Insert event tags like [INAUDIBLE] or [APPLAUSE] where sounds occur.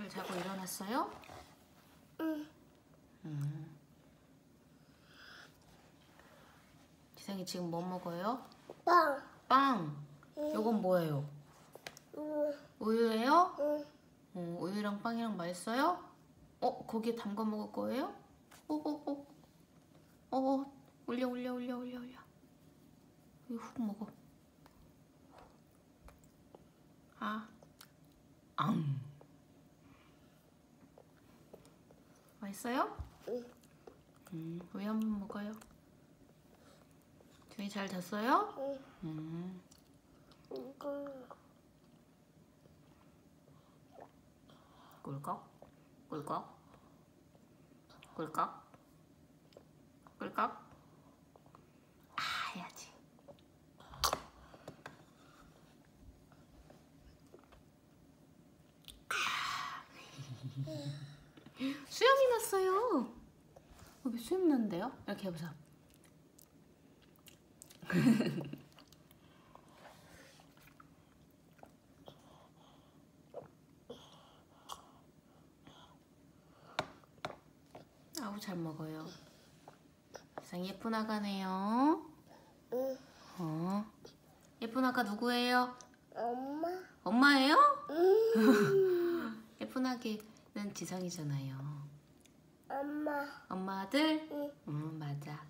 잘 자고 일어났어요? 응. 음. 지성이 지금 뭐 먹어요? 빵. 빵. 요건 뭐예요? 응. 우유예요? 응. 어, 우유랑 빵이랑 맛있어요? 어, 거기에 담가 먹을 거예요? 어, 어, 어. 어, 어. 올려, 올려, 올려, 올려, 올려. 이거 훅 먹어. 아. 앙. 맛있어요? 응. 음, 우유 한번 먹어요. 주희 잘 잤어요? 응. 음. 꿀꺽 꿀꺽 꿀꺽 꿀꺽 아 해야지 아. 수염이 났어요 어, 왜 수염 났는데요? 이렇게 해보자 [LAUGHS] 아우 잘 먹어요. 세상 예쁜 아가네요. 응. 어. 예쁜 아가 누구예요? 엄마. 엄마예요? 응. [LAUGHS] 예쁜 아기는 지성이잖아요. 엄마. 엄마 아들? 응. 응 맞아.